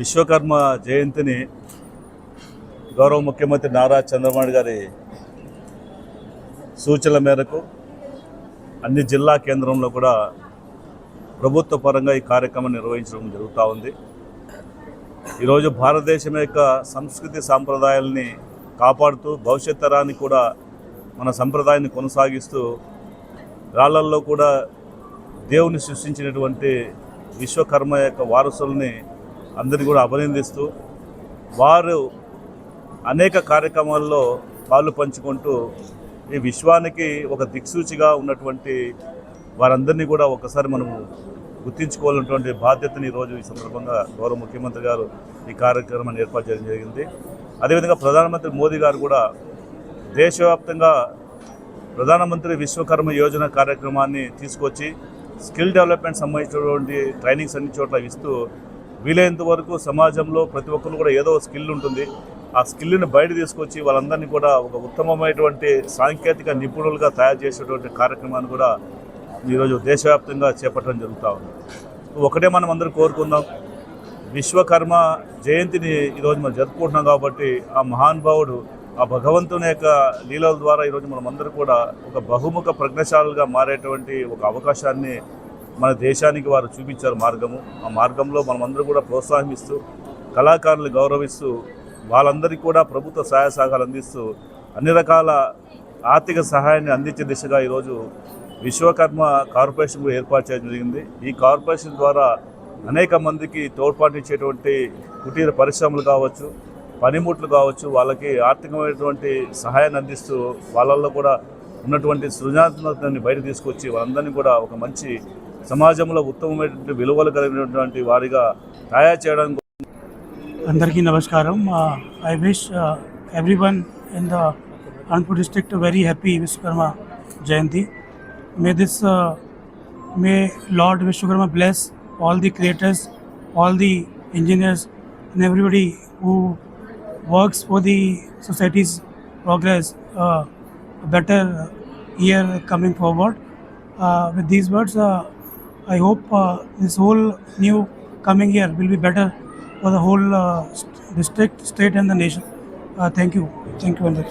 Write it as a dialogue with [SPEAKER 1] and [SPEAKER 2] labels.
[SPEAKER 1] విశ్వకర్మ జయంతిని గౌరవ ముఖ్యమంత్రి నారా చంద్రబాబు గారి సూచనల మేరకు అన్ని జిల్లా కేంద్రంలో కూడా ప్రభుత్వ పరంగా ఈ కార్యక్రమం నిర్వహించడం జరుగుతూ ఉంది. ఈరోజు భారతదేశం యొక్క సంస్కృతి సాంప్రదాయాల్ని కాపాడుతూ భవిష్యత్ తరానికి కూడా మన సంప్రదాయాన్ని కొనసాగిస్తూ రాళ్ళల్లో కూడా దేవుని సృష్టించినటువంటి విశ్వకర్మ యొక్క వారసుల్ని అందరినీ కూడా అభినందిస్తూ వారు అనేక కార్యక్రమాల్లో పాలు పంచుకుంటూ ఈ విశ్వానికి ఒక దిక్సూచిగా ఉన్నటువంటి వారందరినీ కూడా ఒకసారి మనము గుర్తించుకోవాలన్నటువంటి బాధ్యతని ఈరోజు ఈ సందర్భంగా గౌరవ ముఖ్యమంత్రి గారు ఈ కార్యక్రమాన్ని ఏర్పాటు చేయడం జరిగింది. అదేవిధంగా ప్రధానమంత్రి మోదీ గారు కూడా దేశవ్యాప్తంగా ప్రధానమంత్రి విశ్వకర్మ యోజన కార్యక్రమాన్ని తీసుకొచ్చి స్కిల్ డెవలప్మెంట్ సంబంధించినటువంటి ట్రైనింగ్స్ అన్ని చోట్ల ఇస్తూ వీలైనంత వరకు సమాజంలో ప్రతి ఒక్కరు కూడా ఏదో స్కిల్ ఉంటుంది. ఆ స్కిల్ని బయట తీసుకొచ్చి వాళ్ళందరినీ కూడా ఒక ఉత్తమమైనటువంటి సాంకేతిక నిపుణులుగా తయారు చేసేటువంటి కార్యక్రమాన్ని కూడా ఈరోజు దేశవ్యాప్తంగా చేపట్టడం జరుగుతూ ఉంది. ఒకటే మనం అందరూ కోరుకుందాం. విశ్వకర్మ జయంతిని ఈరోజు మనం జరుపుకుంటున్నాం కాబట్టి ఆ మహానుభావుడు ఆ భగవంతుని యొక్క లీలల ద్వారా ఈరోజు మనం అందరూ కూడా ఒక బహుముఖ ప్రజ్ఞశాలుగా మారేటువంటి ఒక అవకాశాన్ని మన దేశానికి వారు చూపించారు మార్గము. ఆ మార్గంలో మనమందరూ కూడా ప్రోత్సాహిస్తూ కళాకారులు గౌరవిస్తూ వాళ్ళందరికీ కూడా ప్రభుత్వ సహాయ సహకారాలు అందిస్తూ అన్ని రకాల ఆర్థిక సహాయాన్ని అందించే దిశగా ఈరోజు విశ్వకర్మ కార్పొరేషన్ కూడా ఏర్పాటు చేయడం జరిగింది. ఈ కార్పొరేషన్ ద్వారా అనేక మందికి తోడ్పాటించేటువంటి కుటీర పరిశ్రమలు కావచ్చు పనిముట్లు కావచ్చు వాళ్ళకి ఆర్థికమైనటువంటి సహాయాన్ని అందిస్తూ వాళ్ళల్లో కూడా ఉన్నటువంటి సృజనాత్మకతని బయట తీసుకొచ్చి వాళ్ళందరినీ కూడా ఒక మంచి సమాజంలో ఉత్తమమైనటువంటి విలువలు కలిగినటువంటి వారిగా తయారు చేయడానికి
[SPEAKER 2] అందరికీ నమస్కారం I wish everyone in the Anantapur district very happy Vishwakarma Jayanti may this may lord Vishwakarma bless all the creators all the engineers and everybody who works for the society's progress better year coming forward. Uh, with these words, uh, I hope uh, this whole new coming year will be better for the whole uh, district, state, and the nation. Uh, thank you. Thank you, Andre.